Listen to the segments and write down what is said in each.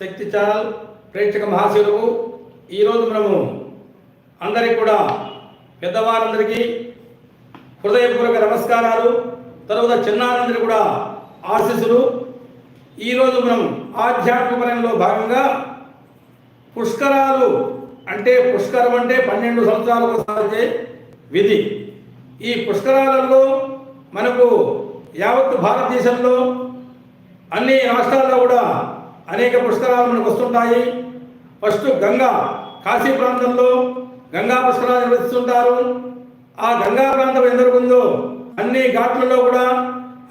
శక్తి channel ప్రేక్షక మహాశివులకు ఈరోజు మనము అందరికి కూడా పెద్దవారందరికీ హృదయపూర్వక నమస్కారాలు తర్వాత చిన్నారందరికీ కూడా ఆశీస్సులు. ఈరోజు మనం ఆధ్యాత్మికపరంలో భాగంగా పుష్కరాలు అంటే పుష్కరం అంటే పన్నెండు సంవత్సరాలకు సాధించే విధి. ఈ పుష్కరాలలో మనకు యావత్ భారతదేశంలో అన్ని రాష్ట్రాల్లో కూడా అనేక పుష్కరాలు మనకు వస్తుంటాయి. ఫస్ట్ గంగా కాశీ ప్రాంతంలో గంగా పుష్కరాలు నిర్వహిస్తుంటారు. ఆ గంగా ప్రాంతం ఎందరుకుందో అన్ని ఘాట్లలో కూడా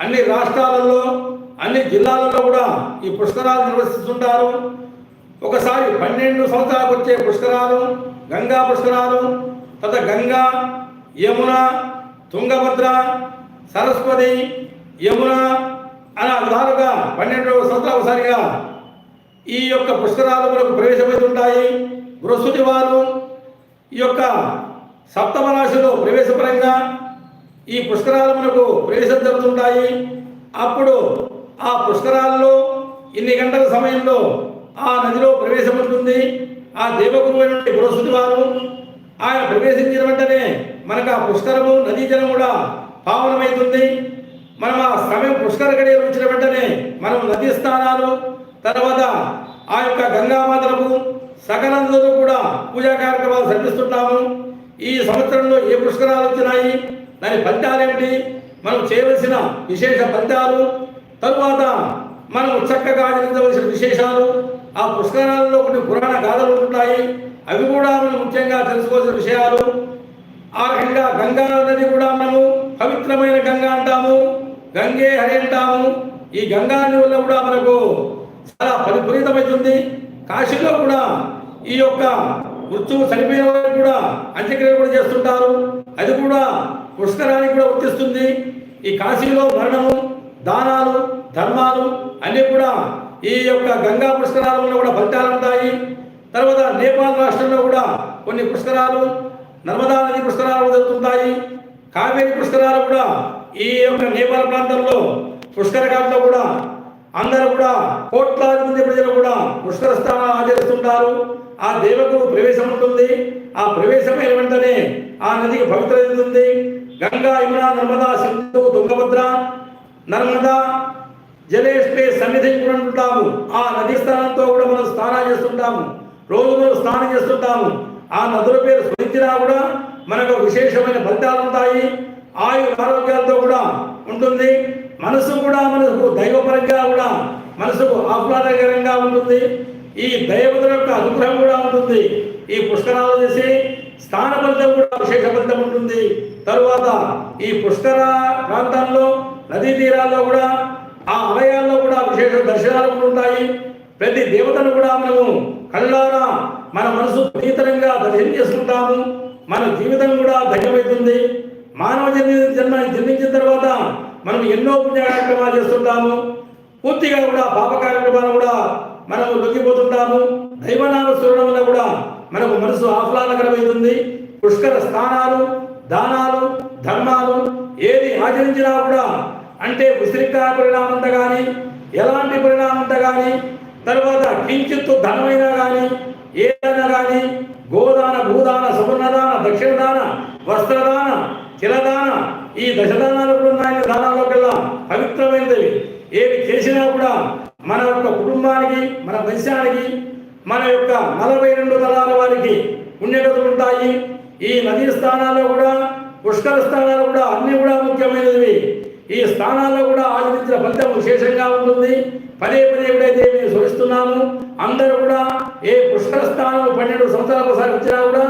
అన్ని రాష్ట్రాలలో అన్ని జిల్లాలలో కూడా ఈ పుష్కరాలు నిర్వహిస్తుంటారు. ఒకసారి పన్నెండు సంవత్సరాలకు వచ్చే పుష్కరాలు గంగా పుష్కరాలు తర్వాత గంగా యమున తుంగభద్ర సరస్వతి యమున అలా విధాలుగా పన్నెండు సంవత్సరాల ఒకసారిగా ఈ యొక్క పుష్కరాలు మనకు ప్రవేశపెడుతుంటాయి బృహస్పతి వారు ఈ యొక్క సప్తమ రాశిలో ప్రవేశపరంగా ఈ పుష్కరాలు మనకు ప్రవేశం జరుగుతుంటాయి. అప్పుడు ఆ పుష్కరాల్లో ఇన్ని గంటల సమయంలో ఆ నదిలో ప్రవేశం ఉంటుంది ఆ దేవగురు అయినటువంటి బృహస్పతి వారు ఆయన ప్రవేశించిన వెంటనే మనకు ఆ పుష్కరము నదీ జలం కూడా పావనమవుతుంది. మనం ఆ సమయం పుష్కర గడియలు వచ్చిన వెంటనే మనం నదీ స్నానాలు తర్వాత ఆ యొక్క గంగామాతలకు సకలందరూ కూడా పూజా కార్యక్రమాలు జరిపిస్తుంటాము. ఈ సంవత్సరంలో ఏ పుష్కరాలు వచ్చినాయి? దాని ఫలితాలు ఏమిటి? మనం చేయవలసిన విశేష ఫలితాలు తరువాత మనం చక్కగా ఆచరించవలసిన విశేషాలు ఆ పుష్కరాలలో కొన్ని పురాణ గాథలు ఉంటాయి. అవి కూడా మనం ముఖ్యంగా తెలుసుకోవాల్సిన విషయాలు. ఆ రకంగా గంగా నది కూడా మనము పవిత్రమైన గంగా అంటాము. గంగే హరి అంటాము. ఈ గంగా నది వల్ల కూడా మనకు చాలా పరిపూరితమైతుంది కాశీలో కూడా ఈ యొక్క మృత్యువు చనిపోయిన వారికి కూడా అంత్యక్రియలు కూడా చేస్తుంటారు. అది కూడా పుష్కరానికి కూడా వర్తిస్తుంది. ఈ కాశీలో మరణము దానాలు ధర్మాలు అన్నీ కూడా ఈ యొక్క గంగా పుష్కరాలలో కూడా ఫలితాలు ఉంటాయి. తర్వాత నేపాల్ రాష్ట్రంలో కూడా కొన్ని పుష్కరాలు నర్మదా నది పుష్కరాలు జరుగుతుంటాయి. కావేరి పుష్కరాలు కూడా ఈ యొక్క నేపాల్ ప్రాంతంలో పుష్కర కూడా అందరూ కూడా కోట్లాది మంది ప్రజలు కూడా పుష్కర స్థానాలు ఆచరిస్తుంటారు. ఆ దేవకు ప్రవేశం ఉంటుంది. ఆ ప్రవేశమైన వెంటనే ఆ నదికి పవిత్ర ఉంది. గంగా యమున నర్మదా సింధు తుంగభద్ర నర్మదా జలేష్పే సన్నిధి ఉంటాము. ఆ నది స్థానంతో కూడా మనం స్నానం చేస్తుంటాము. రోజు మనం స్నానం చేస్తుంటాము. ఆ నదుల పేరు స్మరించినా కూడా మనకు విశేషమైన ఫలితాలు ఉంటాయి. ఆయు ఆరోగ్యాలతో కూడా ఉంటుంది. మనసు కూడా మనకు దైవపరంగా కూడా మనసుకు ఆహ్లాదకరంగా ఉంటుంది. ఈ దైవతుల యొక్క అనుగ్రహం కూడా ఉంటుంది. ఈ పుష్కరాలు చేసి స్థాన ఫలితం కూడా విశేష ఫలితం ఉంటుంది. తరువాత ఈ పుష్కర ప్రాంతాల్లో నదీ తీరాల్లో కూడా ఆ ఆలయాల్లో కూడా విశేష దర్శనాలు కూడా ఉంటాయి. ప్రతి దేవతను కూడా మనము కళ్ళారా మన మనసు ప్రీతరంగా దర్శనం చేసుకుంటాము. మన జీవితం కూడా ధన్యమవుతుంది. మానవ జన్మ జన్మ జన్మించిన తర్వాత మనం ఎన్నో పుణ్య కార్యక్రమాలు చేస్తుంటాము. పూర్తిగా కూడా పాప కార్యక్రమాలు కూడా మనము లొంగిపోతుంటాము. దైవనామ స్మరణ వల్ల కూడా మనకు మనసు ఆహ్లాదకరమవుతుంది పుష్కర స్థానాలు దానాలు ధర్మాలు ఏది ఆచరించినా కూడా అంటే ఉసిరికా పరిణామంత కానీ ఎలాంటి పరిణామంత కానీ తర్వాత కించిత్తు ధనమైనా కానీ ఏదైనా కానీ గోదాన భూదాన సువర్ణదాన దక్షిణదాన వస్త్రదాన చిలదాన ఈ దశదానాలు ఏమి చేసినా కూడా మన యొక్క కుటుంబానికి మన దేశానికి మన యొక్క నలభై రెండు తలాల వారికి పుణ్యగతులు ఉంటాయి. ఈ నదీ స్థానాల్లో కూడా పుష్కర స్థానాలు కూడా అన్ని కూడా ముఖ్యమైనవి. ఈ స్థానాల్లో కూడా ఆచరించిన ఫలితం విశేషంగా ఉంటుంది. పదే పదే ఎప్పుడైతే మేము స్మరిస్తున్నాము. అందరూ కూడా ఏ పుష్కర స్థానం పన్నెండు సంవత్సరాల ఒకసారి వచ్చినా కూడా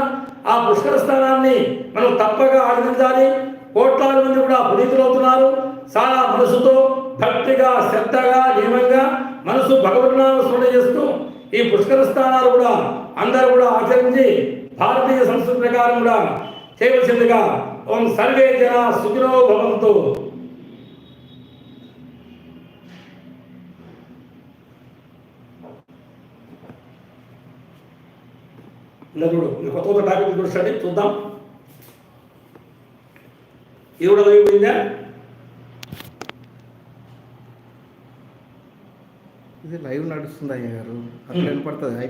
ఆ పుష్కర స్థానాన్ని మనం తప్పగా ఆచరించాలి. కోట్లాది మంది కూడా పునీతులవుతున్నారు. చాలా మనసుతో భక్తిగా శ్రద్ధగా నియమంగా మనసు భగవన్నామ స్మరణ చేస్తూ ఈ పుష్కర స్థానాలు కూడా అందరూ కూడా ఆచరించి భారతీయ సంస్కృతి ప్రకారం కూడా చేయవలసిందిగా ఓం సర్వే జన సుఖినో భవంతు. నలుగురు కొత్త కొత్త టాపిక్ చూడండి చూద్దాం. ఇది కూడా అయిపోయిందా ఇది లైవ్ నడుస్తుంది అయ్య గారు అట్లా వినపడుతుంది